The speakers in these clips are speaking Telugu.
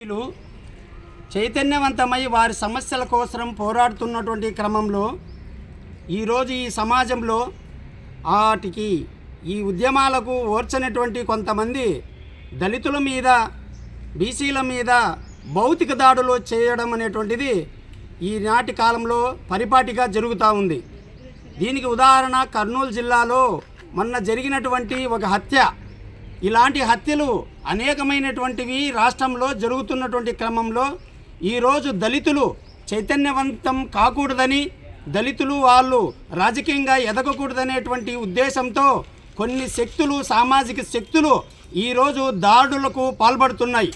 వీళ్ళు చైతన్యవంతమై వారి సమస్యల కోసం పోరాడుతున్నటువంటి క్రమంలో ఈరోజు ఈ సమాజంలో వాటికి ఈ ఉద్యమాలకు ఓర్చనటువంటి కొంతమంది దళితుల మీద బీసీల మీద భౌతిక దాడులు చేయడం అనేటువంటిది ఈనాటి కాలంలో పరిపాటిగా జరుగుతూ ఉంది. దీనికి ఉదాహరణ కర్నూలు జిల్లాలో మొన్న జరిగినటువంటి ఒక హత్య. ఇలాంటి హత్యలు అనేకమైనటువంటివి రాష్ట్రంలో జరుగుతున్నటువంటి క్రమంలో ఈరోజు దళితులు చైతన్యవంతం కాకూడదని దళితులు వాళ్ళు రాజకీయంగా ఎదగకూడదనేటువంటి ఉద్దేశంతో కొన్ని శక్తులు సామాజిక శక్తులు ఈరోజు దాడులకు పాల్పడుతున్నాయి.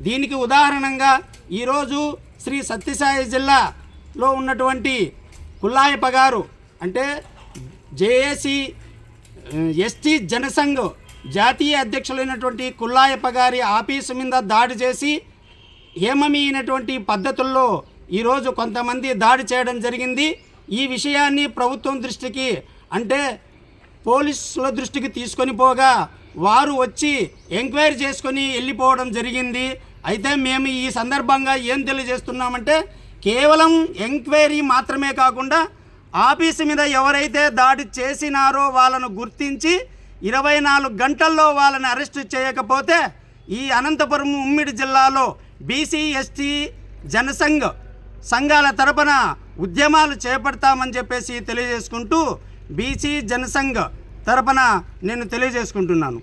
దీనికి ఉదాహరణంగా ఈరోజు శ్రీ సత్యసాయి జిల్లాలో ఉన్నటువంటి కుల్లాయప గారు అంటే జేఏసీ ఎస్టీ జనసంఘ్ జాతీయ అధ్యక్షులైనటువంటి కుల్లాయప్ప గారి ఆఫీసు మీద దాడి చేసి ఏమమైనటువంటి పద్ధతుల్లో ఈరోజు కొంతమంది దాడి చేయడం జరిగింది. ఈ విషయాన్ని ప్రభుత్వం దృష్టికి అంటే పోలీసుల దృష్టికి తీసుకొని పోగా వారు వచ్చి ఎంక్వైరీ చేసుకొని వెళ్ళిపోవడం జరిగింది. అయితే మేము ఈ సందర్భంగా ఏం తెలియజేస్తున్నామంటే కేవలం ఎంక్వైరీ మాత్రమే కాకుండా ఆఫీసు మీద ఎవరైతే దాడి చేసినారో వాళ్ళను గుర్తించి ఇరవై నాలుగు గంటల్లో వాళ్ళని అరెస్ట్ చేయకపోతే ఈ అనంతపురం ఉమ్మిడి జిల్లాలో బీసీ ఎస్టీ జనసంఘ్ సంఘాల తరపున ఉద్యమాలు చేపడతామని చెప్పేసి తెలియజేసుకుంటూ బీసీ జనసంఘ్ తరపున నేను తెలియజేసుకుంటున్నాను.